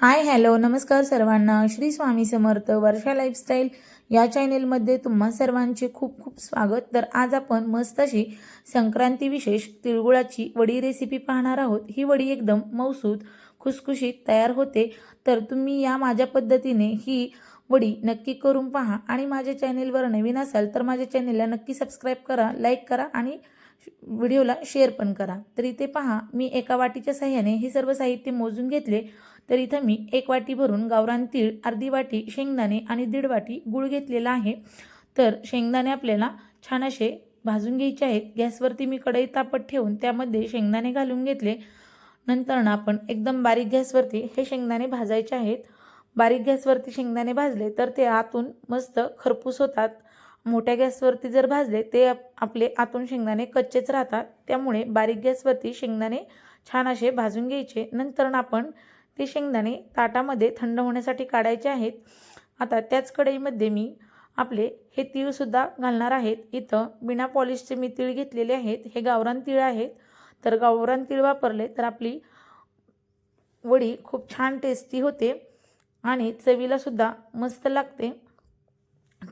Hi hello नमस्कार सर्वांना. श्री स्वामी समर्थ वर्षा lifestyle या चॅनेलमध्ये तुम्हा सर्वांचे खूप खूप स्वागत. तर आज आपण मस्त अशी संक्रांती विशेष तिळगुळाची वडी रेसिपी पाहणार आहोत. ही वडी एकदम मौसूद खुसखुशीत तयार होते. तर तुम्ही या माझ्या पद्धतीने ही वडी नक्की करून पहा. आणि माझ्या चॅनेलवर नवीन असाल तर माझ्या चॅनेलला नक्की सबस्क्राईब करा लाईक करा आणि व्हिडिओला शेअर पण करा. तर इथे पहा मी एका वाटीच्या सहाय्याने हे सर्व साहित्य मोजून घेतले. तर इथं मी एक वाटी भरून गावरान तीळ अर्धी वाटी शेंगदाणे आणि दीड वाटी गूळ घेतलेला आहे. तर शेंगदाणे आपल्याला छान असे भाजून घ्यायचे आहेत. गॅसवरती मी कढई तापत ठेवून त्यामध्ये शेंगदाणे घालून घेतले. नंतर ना आपण एकदम बारीक गॅसवरती हे शेंगदाणे भाजायचे आहेत. बारीक गॅसवरती शेंगदाणे भाजले तर ते आतून मस्त खरपूस होतात. मोठ्या गॅसवरती जर भाजले ते आपले आतून शेंगदाणे कच्चेच राहतात. त्यामुळे बारीक गॅसवरती शेंगदाणे छान असे भाजून घ्यायचे. नंतर आपण ते शेंगदाणे ताटामध्ये थंड होण्यासाठी काढायचे आहेत. आता त्याच कढईमध्ये मी आपले हे तीळसुद्धा घालणार आहेत. इथं बिना पॉलिशचे मी तीळ घेतलेले आहेत. हे गावरान तीळ आहेत. तर गावरान तीळ वापरले तर आपली वडी खूप छान टेस्टी होते आणि चवीलासुद्धा मस्त लागते.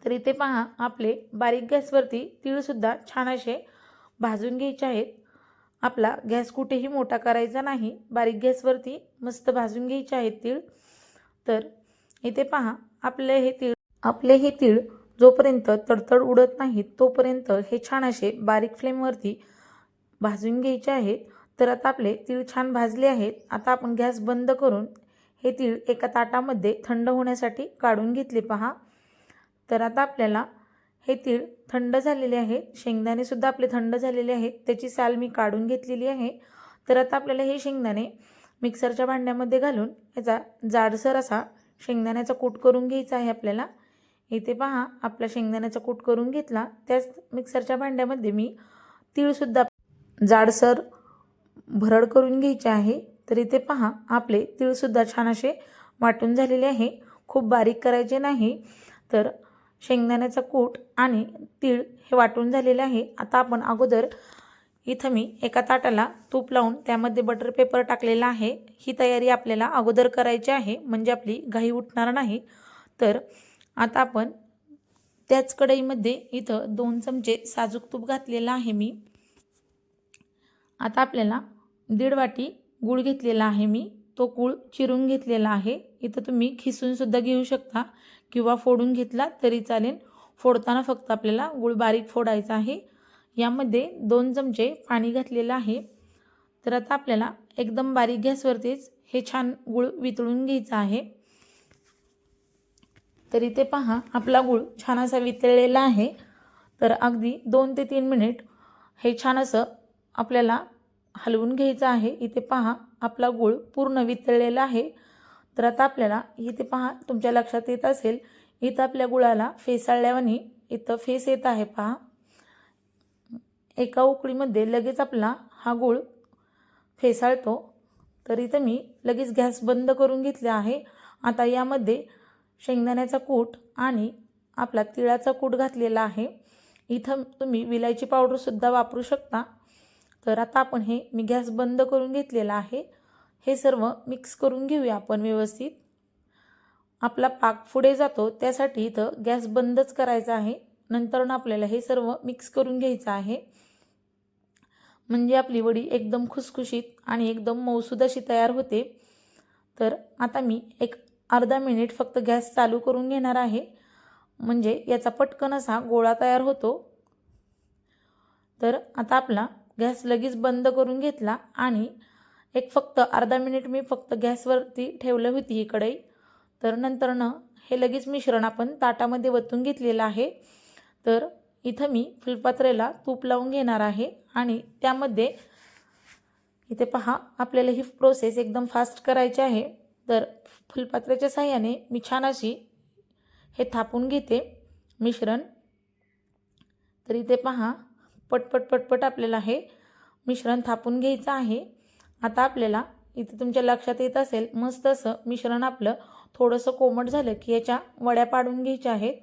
तर इथे पहा आपले बारीक गॅसवरती तीळसुद्धा छान असे भाजून घ्यायचे आहेत. आपला गॅस कुठेही मोठा करायचा नाही. बारीक गॅसवरती मस्त भाजून घ्यायचे आहेत तीळ. तर इथे पहा आपले हे तीळ आपले हे तीळ जोपर्यंत तडतड उडत नाहीत तोपर्यंत हे छान असे बारीक फ्लेमवरती भाजून घ्यायचे आहेत तर आता आपले तीळ छान भाजले आहेत. आता आपण गॅस बंद करून हे तीळ एका ताटामध्ये थंड होण्यासाठी काढून घेतले पहा. तर आता आपल्याला हे तीळ थंड झालेले आहेत शेंगदाणेसुद्धा आपले थंड झालेले आहेत. त्याची साल मी काढून घेतलेली आहे. तर आता आपल्याला हे शेंगदाणे मिक्सरच्या भांड्यामध्ये घालून याचा जाडसर असा शेंगदाण्याचा कूट करून घ्यायचा आहे आपल्याला. इथे पहा आपला शेंगदाण्याचा कूट करून घेतला. त्याच मिक्सरच्या भांड्यामध्ये मी तीळसुद्धा जाडसर भरड करून घ्यायचे आहे. तर इथे पहा आपले तीळसुद्धा छान असे वाटून झालेले आहे. खूप बारीक करायचे नाही. तर शेंगदाण्याचा कूट आणि तीळ हे वाटून झालेले आहे. आता आपण अगोदर इथं मी एका ताटाला तूप लावून त्यामध्ये बटर पेपर टाकलेला आहे. ही तयारी आपल्याला अगोदर करायची आहे म्हणजे आपली घाई उठणार नाही. तर आता आपण त्याच कढईमध्ये इथं दोन चमचे साजूक तूप घातलेलं आहे मी. आता आपल्याला दीड वाटी गूळ घेतलेला आहे मी. तो गूळ चिरून घेतलेला आहे. इथं तुम्ही खिसूनसुद्धा घेऊ शकता किंवा फोडून घेतला तरी चालेल. फोडताना फक्त आपल्याला गूळ बारीक फोडायचा आहे. यामध्ये दोन चमचे पाणी घातलेलं आहे. तर आता आपल्याला एकदम बारीक गॅसवरतीच हे छान गूळ वितळून घ्यायचं आहे. तर इथे पहा आपला गूळ छान असा वितळलेला आहे. तर अगदी दोन ते तीन मिनिट हे छान असं आपल्याला हलवून घ्यायचं आहे. इथे पहा आपला गूळ पूर्ण वितळलेला आहे. तर आता आपल्याला इथे पहा तुमच्या लक्षात येत असेल इथं आपल्या गुळाला फेसाळल्यावानी इथं फेस येत आहे पहा. एका उकळीमध्ये लगेच आपला हा गूळ फेसाळतो. तर इथं मी लगेच गॅस बंद करून घेतला आहे. आता यामध्ये शेंगदाण्याचा कूट आणि आपला तिळाचा कूट घातलेला आहे. इथं तुम्ही विलायची पावडरसुद्धा वापरू शकता. तर आता आपण हे मी गॅस बंद करून घेतलेला आहे. हे सर्व मिक्स करून घेऊया आपण व्यवस्थित. आपला पाक पुढे जातो त्यासाठी इथं गॅस बंदच करायचा आहे. नंतर आपल्याला हे सर्व मिक्स करून घ्यायचं आहे. म्हणजे आपली वडी एकदम खुसखुशीत आणि एकदम मौसूद अशी तयार होते. तर आता मी एक अर्धा मिनिट फक्त गॅस चालू करून घेणार आहे. म्हणजे याचा पटकन असा गोळा तयार होतो. तर आता आपला गॅस लगेच बंद करून घेतला आणि एक फक्त अर्धा मिनिट मी फक्त गॅसवरती ठेवलं होती ही कढई. तर नंतरनं हे लगेच मिश्रण आपण ताटामध्ये वतून घेतलेलं आहे. तर इथं मी फुलपात्रेला तूप लावून घेणार आहे आणि त्यामध्ये इथे पहा आपल्याला ही प्रोसेस एकदम फास्ट करायची आहे. तर फुलपात्र्याच्या साह्याने मी छान अशी हे थापून घेते मिश्रण तर इथे पहा पटपट पटपट आपल्याला हे मिश्रण थापून घ्यायचं आहे. आता आपल्याला इथे तुमच्या लक्षात येत असेल मस्त असं मिश्रण आपलं थोडंसं कोमट झालं की याच्या वड्या पाडून घ्यायच्या आहेत.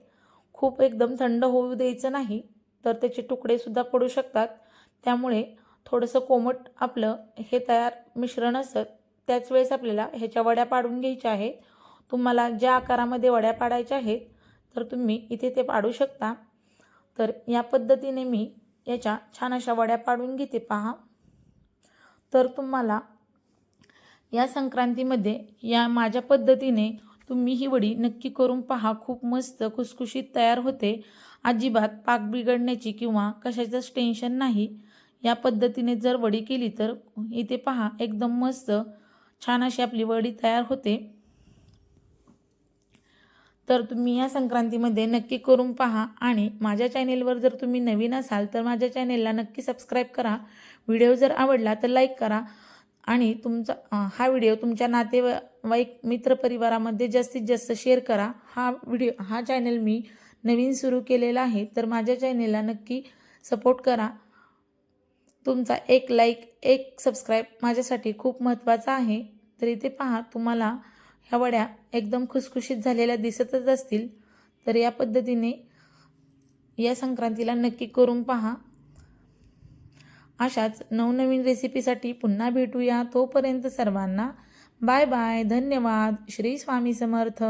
खूप एकदम थंड होऊ द्यायचं नाही तर त्याचे तुकडेसुद्धा पडू शकतात. त्यामुळे थोडंसं कोमट आपलं हे तयार मिश्रण असतं त्याच वेळेस आपल्याला ह्याच्या वड्या पाडून घ्यायच्या आहेत. तुम्हाला ज्या आकारामध्ये वड्या पाडायच्या आहेत तर तुम्ही इथे ते पाडू शकता. तर या पद्धतीने मी याच्या छान अशा वड्या पाडून घेते. पहा. तर तुम्हाला या संक्रांतीमध्ये या माझ्या पद्धतीने तुम्ही ही वडी नक्की करून पहा. खूप मस्त खुसखुशीत तयार होते. अजिबात पाक बिघडण्याची किंवा कशाचंच टेन्शन नाही. या पद्धतीने जर वडी केली तर इथे पहा एकदम मस्त छान अशी आपली वडी तयार होते. तर तुम्ही या संक्रांतीमध्ये नक्की करून पहा आणि माझ्या चॅनेलवर जर तुम्ही नवीन असाल तर माझ्या चॅनेलला नक्की सबस्क्राईब करा. व्हिडिओ जर आवडला तर लाईक करा आणि तुमचा हा व्हिडिओ तुमच्या नातेवाईक मित्रपरिवारामध्ये जास्तीत जास्त शेअर करा. हा व्हिडिओ हा चॅनल मी नवीन सुरू केलेला आहे तर माझ्या चॅनेलला नक्की सपोर्ट करा. तुमचा एक लाईक एक सबस्क्राईब माझ्यासाठी खूप महत्त्वाचा आहे. तर इथे पहा तुम्हाला ह्या वड्या एकदम खुसखुशीत झालेल्या दिसतच असतील तर या पद्धतीने या संक्रांतीला नक्की करून पहा. अशाच नवनवीन रेसिपीसाठी पुन्हा भेटूया तोपर्यंत सर्वांना बाय बाय धन्यवाद. श्री स्वामी समर्थ.